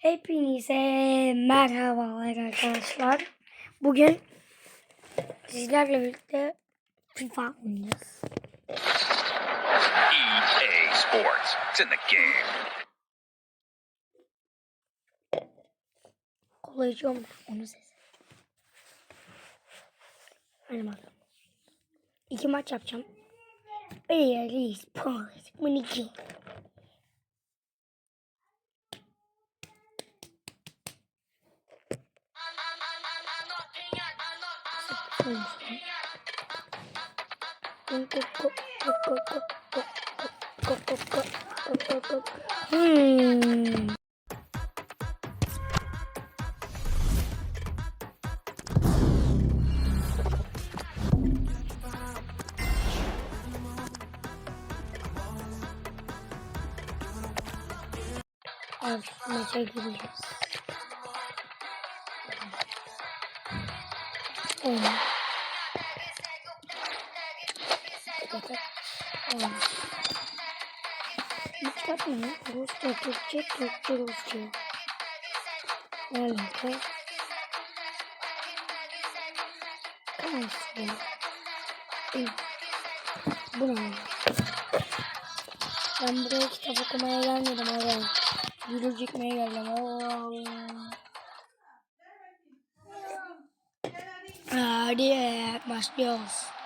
Hepinize merhabalar arkadaşlar. Bugün sizlerle birlikte FIFA oynayacağız. EA Sports. It's in the game. Kolaycı olmuş onun sesi. Hadi bakalım. İki maç yapacağım. EA Sports 12. Hmm. Evet, maça gireceğiz. Oyna. Hiç yapma ya. Rusça, Türkçe, Türkçe, Rusça. Ne alaka? Kaçtı. Bu ne? Ben buraya kitap okumaya gelmedim abi. Video çekmeye geldim. Hadi başlıyoruz.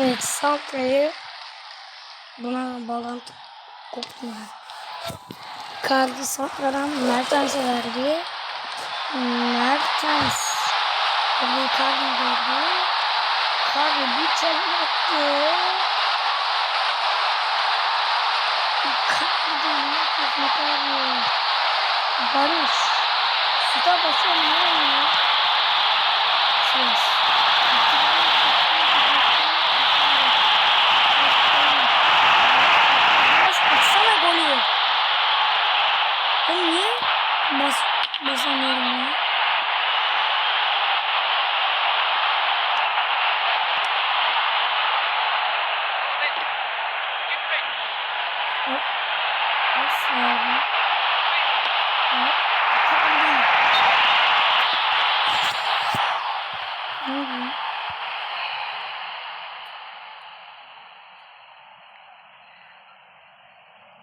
Evet, Santra'yı buna bağlantı kopmuyor. Kardi Santra'dan Mertens'e verdi. Mertens. Tabii Kardi verdi. Kardi bir çalım attı. Kardi ne Kardi? Barış. Süta basıyor ne oluyor? Ses.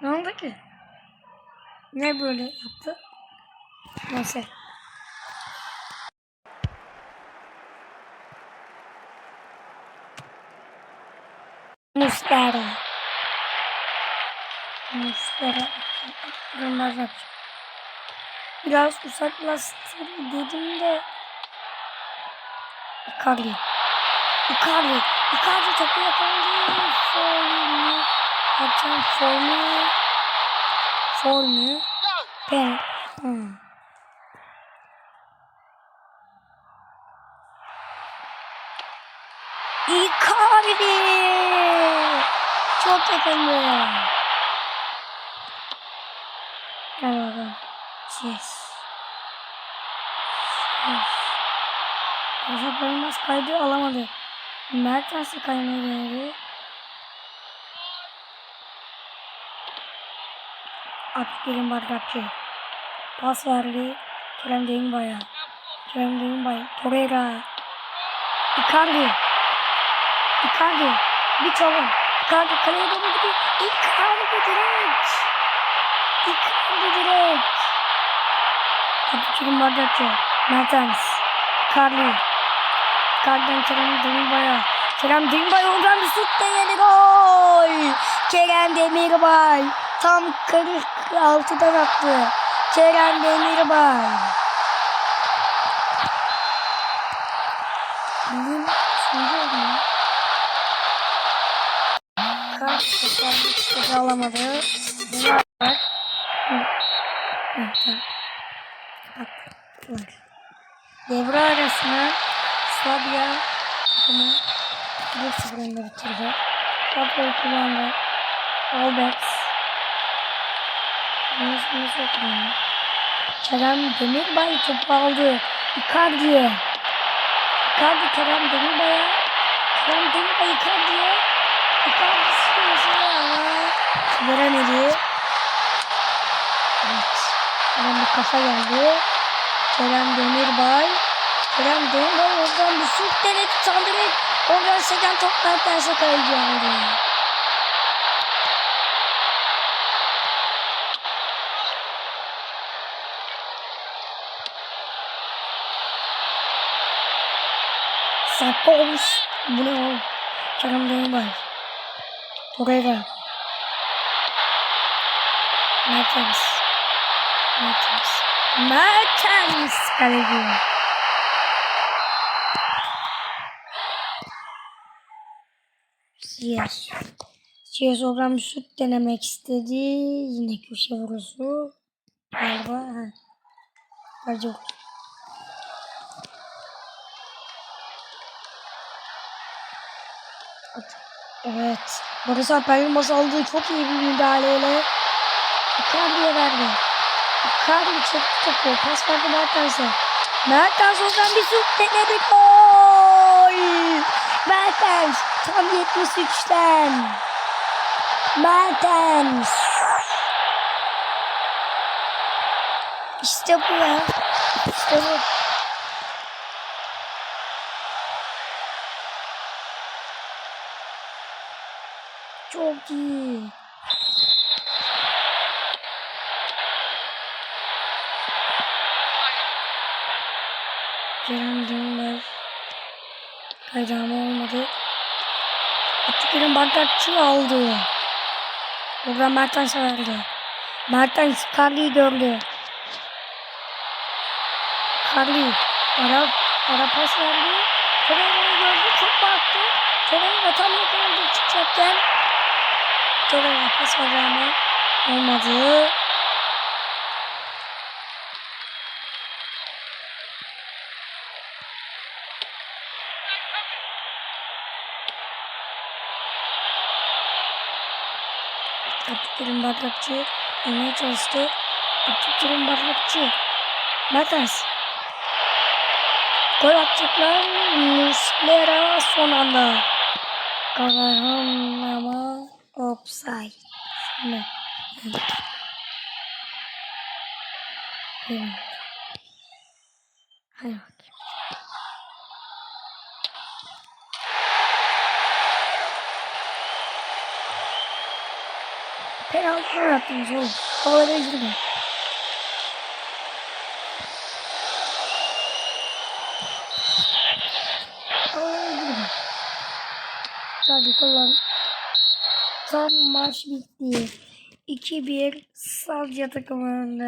Ne oldu ki? Ne böyle yaptı? Neyse. Mustara. Mustara. Bunlar yapacağım. Biraz uzaklaştır dedim de. Icardi. Icardi. Icardi topu yakaladı. Formü. Yapacağım formü. Formü. Pen. Hmm. Icardi. Çok yakındı. Gel bakalım. Yes. Yes. Rafa Barınmaz kaydı alamadı. Mertens'e kaymayı denedi. Abdülkerim Bardakçı. Pas verdi. Kerem Demirbay. Kerem Demirbay. Torreira. Icardi. Icardi. Bir çalım. Icardi kaleye doğru gidiyor. Icardi direkt. Icardi direkt. Abdülkerim Bardakçı. Mertens. Icardi. Icardi'den Kerem Demirbay'a. Kerem Demirbay oradan bir şut denedi. Gol. Kerem Demirbay. Tam 46'dan attı. Kerem Demirbay. Bugün şimdi oldu? Kaç sefer hiç alamadı. Ne var? Tamam. Bak, var. Devre arasına Sabia takımı 1-0 önde bitirdi. Sabia'yı kullandı. Albert. Nasıl nasıl okunuyor? Kerem Demirbay topu aldı. Icardi'ye. Icardi Kerem Demirbay'a. Kerem Demirbay Icardi'ye. Icardi sürüyor ama veremedi. Evet. Hemen bir kafa geldi. Kerem Demirbay. Kerem Demirbay oradan bir şut denedi. Direkt oradan seken top Mertens'e kaleci aldı. Olmuş. Bu ne oğlum? Kerem Demirbay. Torreira. Mertens. Mertens. Mertens kaleci. Yes. Yes bir şut denemek istedi. Yine köşe vurusu. Galiba. Ha. Yok. Evet. Barış Alper Yılmaz aldığı çok iyi bir müdahaleyle Icardi'ye verdi. Icardi çekti topu. Pas verdi Mertens'e. Mertens oradan bir şut denedi. Gol! Mertens tam 73'ten. Mertens. İşte bu ya. İşte bu. Çok iyi. Kerem Dönmez. Kaydama olmadı. Atikler'in bardakçı aldı. Buradan Mertens'e verdi. Mertens Carly'i gördü. Carly ara, ara pas verdi. Torreira'yı gördü. Çok baktı. Tam yakaladı çıkacakken. Pas verdi ama olmadı. Abdülkerim Bardakçı olmaya çalıştı. Abdülkerim Bardakçı. Mertens. Gol atacaklar. Muslera son anda. Kazanım ama offside. Şimdi. Evet. Evet. Bakayım. Penaltı yaptınız oğlum. Havalara girme. Havalara girme. Hadi kullan. Tam maç bitti. 2-1 Savcı takımı önde.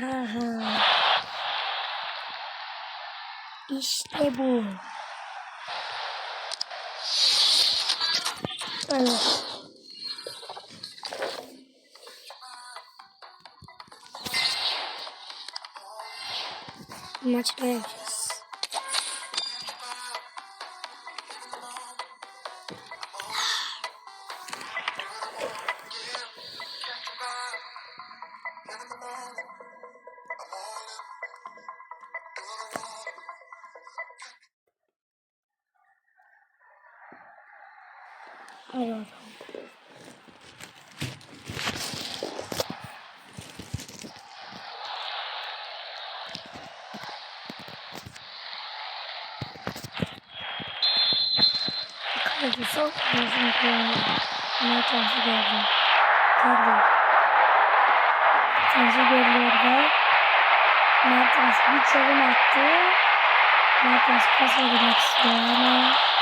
Ha. İşte bu. Evet. Maç vereceğiz. Bakalım. Hadi sok gözüm kulağına. Ne tanesi gördüm. Hadi. Tanesi bir çalım attı. Mertens pas vermek istiyor ama